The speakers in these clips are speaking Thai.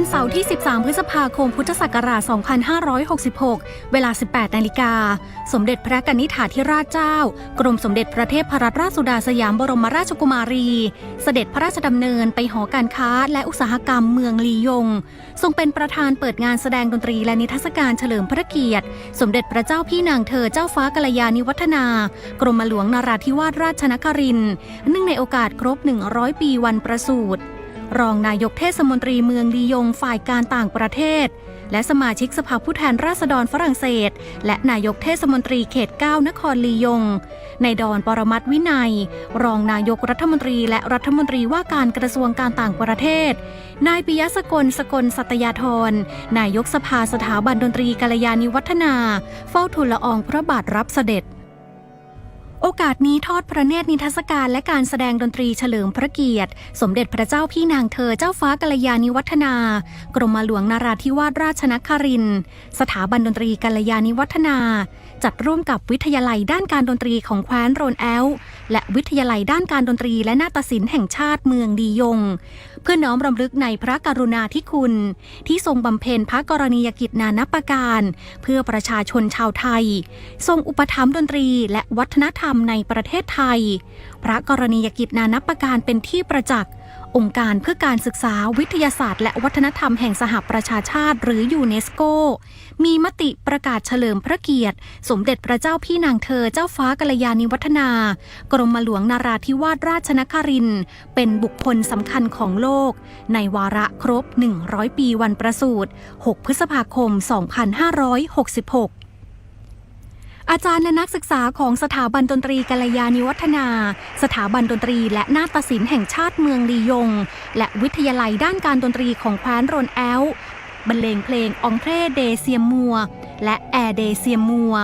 วันเสาร์ที่ 13 พฤษภาคม พุทธศักราช 2566 เวลา 18 นาฬิกา สมเด็จพระกนิษฐาธิราชเจ้า กรมสมเด็จพระเทพรัตนราชสุดาสยามบรมราชกุมารี เสด็จพระราชดำเนินไปหอการค้าและอุตสาหกรรมเมืองลียง ทรงเป็นประธานเปิดงานแสดงดนตรีและนิทรรศการเฉลิมพระเกียรติ สมเด็จพระเจ้าพี่นางเธอเจ้าฟ้ากัลยาณิวัฒนา กรมหลวงนราธิวาสราชนครินทร์เนื่องในโอกาสครบ 100 ปีวันประสูติ รองนายกเทศมนตรีเมืองลียงฝ่ายการต่างประเทศ และสมาชิกสภาผู้แทนราษฎรฝรั่งเศส และนายกเทศมนตรีเขต 9 นครลียง ในดอนปรมัตวินัย รองนายกรัฐมนตรีและรัฐมนตรีว่าการกระทรวงการต่างประเทศ นายปิยะสกลสกลสัตยาธร นายกสภาสถาบันดนตรีกาลยาณิวัฒนา เฝ้าทูลละอองพระบาทรับเสด็จ โอกาสนี้ทอดพระเนตรนิทรรศการและการแสดงดนตรีเฉลิมพระเกียรติ สมเด็จพระเจ้าพี่นางเธอเจ้าฟ้ากัลยาณิวัฒนา กรมหลวงนาราธิวาสราชนคริน สถาบันดนตรีกัลยาณิวัฒนา จัดร่วมกับวิทยาลัยด้านการดนตรีของแคว้นโรนแอล และวิทยาลัยด้านการดนตรีและนาฏศิลป์แห่งชาติเมืองดียง เพื่อน้อมรำลึกในพระกรุณาธิคุณ ที่ทรงบำเพ็ญพระกรณียกิจนานับประการ เพื่อประชาชนชาวไทย ทรงอุปถัมภ์ดนตรีและวัฒนธรรมในประเทศไทย พระกรณียกิจนานับประการเป็นที่ประจักษ์ องค์การเพื่อการศึกษาวิทยาศาสตร์ และวัฒนธรรมแห่งสหประชาชาติ หรือยูเนสโก มีมติประกาศเฉลิมพระเกียรติ สมเด็จพระเจ้าพี่นางเธอเจ้าฟ้ากัลยาณิวัฒนา กรมหลวงนาราธิวาสราชนคริน เป็นบุคคลสำคัญของโลก ในวาระครบ 100 ปีวันประสูติ 6 พฤษภาคม 2566 อาจารย์และนักศึกษาของสถาบันดนตรีกัลยาณิวัฒนา สถาบันดนตรีและนาฏศิลป์แห่งชาติเมืองลียง และวิทยาลัยด้านการดนตรีของแคว้นโรนแอลบรรเลงเพลงองเทรเดเซียมัว และแอร์เดเซียมัว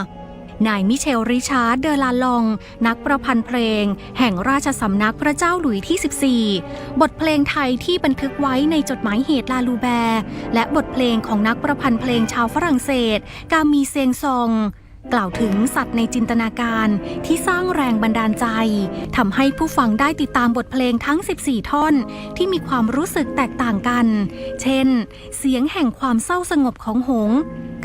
นายมิเชลริชาร์ดเดลาลอง นักประพันธ์เพลง แห่งราชสำนักพระเจ้าหลุยที่ 14 บทเพลงไทยที่บันทึกไว้ในจดหมายเหตุลาลูแบร์ และบทเพลงของนักประพันธ์เพลงชาวฝรั่งเศส กามีเซงซอง กล่าวถึงสัตว์ในจินตนาการที่สร้างแรงบันดาลใจทำให้ผู้ฟังได้ติดตามบทเพลงทั้ง 14 ท่อน ที่มีความรู้สึกแตกต่างกัน เช่น เสียงแห่งความเศร้าสงบของหง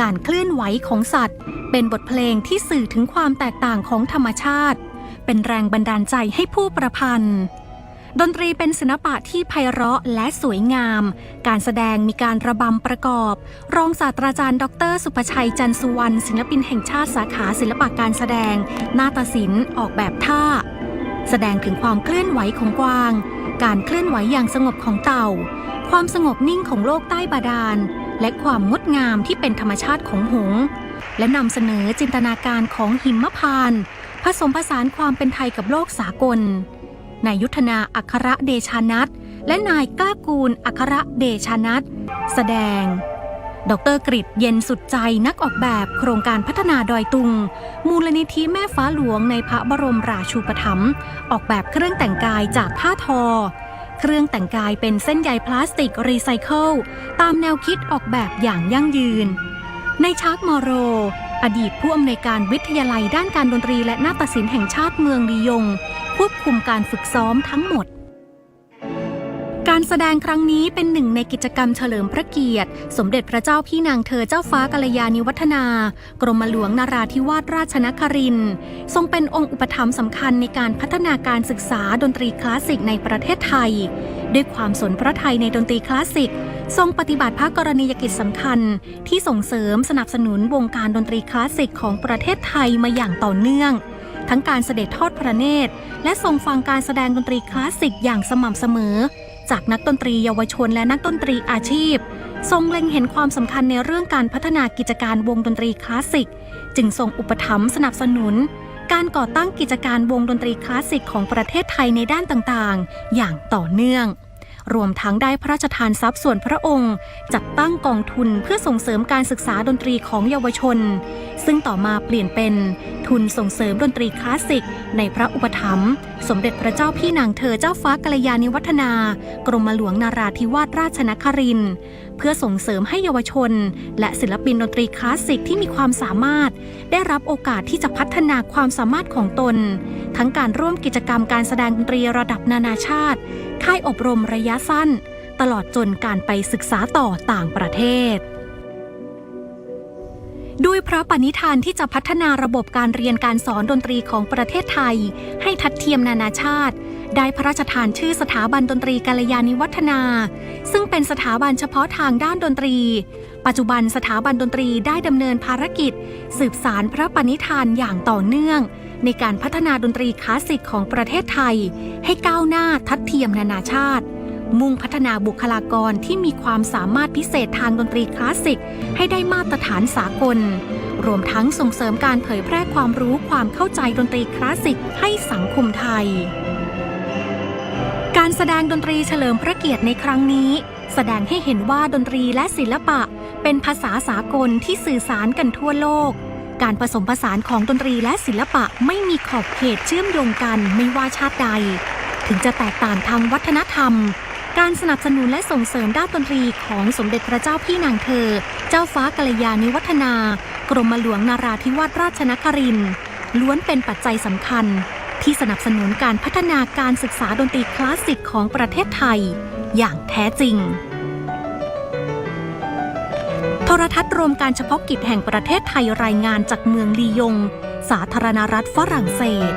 การเคลื่อนไหวของสัตว์ เป็นบทเพลงที่สื่อถึงความแตกต่างของธรรมชาติ เป็นแรงบันดาลใจให้ผู้ประพันธ์ ดนตรีเป็นศิลปะที่ไพเราะและสวยงาม การแสดงมีการระบำประกอบ รองศาสตราจารย์ ดร สุภชัยจันสุวรรณศิลปินแห่งชาติสาขาศิลปะการแสดง นาฏศิลป์ออกแบบท่า แสดงถึงความเคลื่อนไหวของกวาง การเคลื่อนไหวอย่างสงบของเต่า ความสงบนิ่งของโลกใต้บาดาล และความงดงามที่เป็นธรรมชาติของหงส์และนำเสนอจินตนาการของหิมพานต์ผสมผสานความเป็นไทยกับโลกสากล นายยุทธนาอัครเดชานัทและนายกล้ากูลอัครเดชานัทแสดง ดรกริตเย็นสุดใจนักออกแบบโครงการพัฒนาดอยตุง มูลนิธิแม่ฟ้าหลวงในพระบรมราชูปถัมภ์ออกแบบเครื่องแต่งกายจากผ้าทอ เครื่องแต่งกายเป็นเส้นใยพลาสติกรีไซเคิลตามแนวคิดออกแบบอย่างยั่งยืนในชาร์กมอโร อดีตผู้อำนวยการวิทยาลัยด้านการดนตรีและนาฏศิลป์แห่งชาติเมืองลียง ควบคุมการฝึกซ้อมทั้งหมด การแสดงครั้งนี้เป็นหนึ่งในกิจกรรมเฉลิมพระเกียรติ สมเด็จพระเจ้าพี่นางเธอเจ้าฟ้ากัลยาณิวัฒนา กรมหลวงนาราธิวาสราชนครินทร์ทรงเป็นองค์อุปถัมภ์สำคัญในการพัฒนาการศึกษาดนตรีคลาสสิกในประเทศไทย ด้วยความสนพระไทยในดนตรีคลาสสิกทรงปฏิบัติพระกรณียกิจสำคัญ ที่ส่งเสริมสนับสนุนวงการดนตรีคลาสสิกของประเทศไทยมาอย่างต่อเนื่อง ทั้งการเสด็จทอดพระเนตร และทรงฟังการแสดงดนตรีคลาสสิกอย่างสม่ำเสมอ จากนักดนตรีเยาวชนและนักดนตรีอาชีพ ทรงเล็งเห็นความสำคัญในเรื่องการพัฒนากิจการวงดนตรีคลาสสิก จึงทรงอุปถัมภ์สนับสนุน การก่อตั้งกิจการวงดนตรีคลาสสิกของประเทศไทยในด้านต่างๆ อย่างต่อเนื่องรวมทั้งได้พระราชทานทรัพย์ส่วนพระองค์ จัดตั้งกองทุนเพื่อส่งเสริมการศึกษาดนตรีของเยาวชน ซึ่งต่อมาเปลี่ยนเป็น ทุนส่งเสริมดนตรีคลาสสิก ในพระอุปถัมภ์สมเด็จพระเจ้าพี่นางเธอเจ้าฟ้ากัลยาณิวัฒนา กรมหลวงนาราธิวาสราชนคริน เพื่อส่งเสริมให้เยาวชน และศิลปินดนตรีคลาสสิกที่มีความสามารถ ได้รับโอกาสที่จะพัฒนาความสามารถของตน ทั้งการร่วมกิจกรรมการแสดงดนตรีระดับนานาชาติ ค่ายอบรมระยะสั้น ตลอดจนการไปศึกษาต่อต่างประเทศ ด้วยพระปณิธานที่จะพัฒนาระบบการเรียนการสอนดนตรีของประเทศไทย ให้ทัดเทียมนานาชาติ ได้พระราชทานชื่อสถาบันดนตรีกาลยานิวัฒนา ซึ่งเป็นสถาบันเฉพาะทางด้านดนตรี ปัจจุบันสถาบันดนตรีได้ดำเนินภารกิจ สืบสารพระปณิธานอย่างต่อเนื่อง ในการพัฒนาดนตรีคลาสสิกของประเทศไทย ให้ก้าวหน้าทัดเทียมนานาชาติ มุ่งพัฒนาบุคลากรที่มีความสามารถพิเศษทางดนตรีคลาสสิก ให้ได้มาตรฐานสากล รวมทั้งส่งเสริมการเผยแพร่ความรู้ความเข้าใจดนตรีคลาสสิกให้สังคมไทย การแสดงดนตรีเฉลิมพระเกียรติในครั้งนี้ แสดงให้เห็นว่าดนตรีและศิลปะ เป็นภาษาสากลที่สื่อสารกันทั่วโลกการผสมผสานของดนตรีและศิลปะไม่มีขอบเขตเชื่อมโยงกันไม่ว่าชาติใด ถึงจะแตกต่างทางวัฒนธรรม การสนับสนุนและส่งเสริมด้านดนตรีของสมเด็จพระเจ้าพี่นางเธอ เจ้าฟ้ากัลยาณิวัฒนา กรมหลวงนาราธิวาสราชนครินล้วนเป็นปัจจัยสำคัญ ที่สนับสนุนการพัฒนาการศึกษาดนตรีคลาสสิกของประเทศไทย อย่างแท้จริง โทรทัศน์รวมการเฉพาะกิจแห่งประเทศไทยรายงานจากเมืองลียง สาธารณรัฐฝรั่งเศส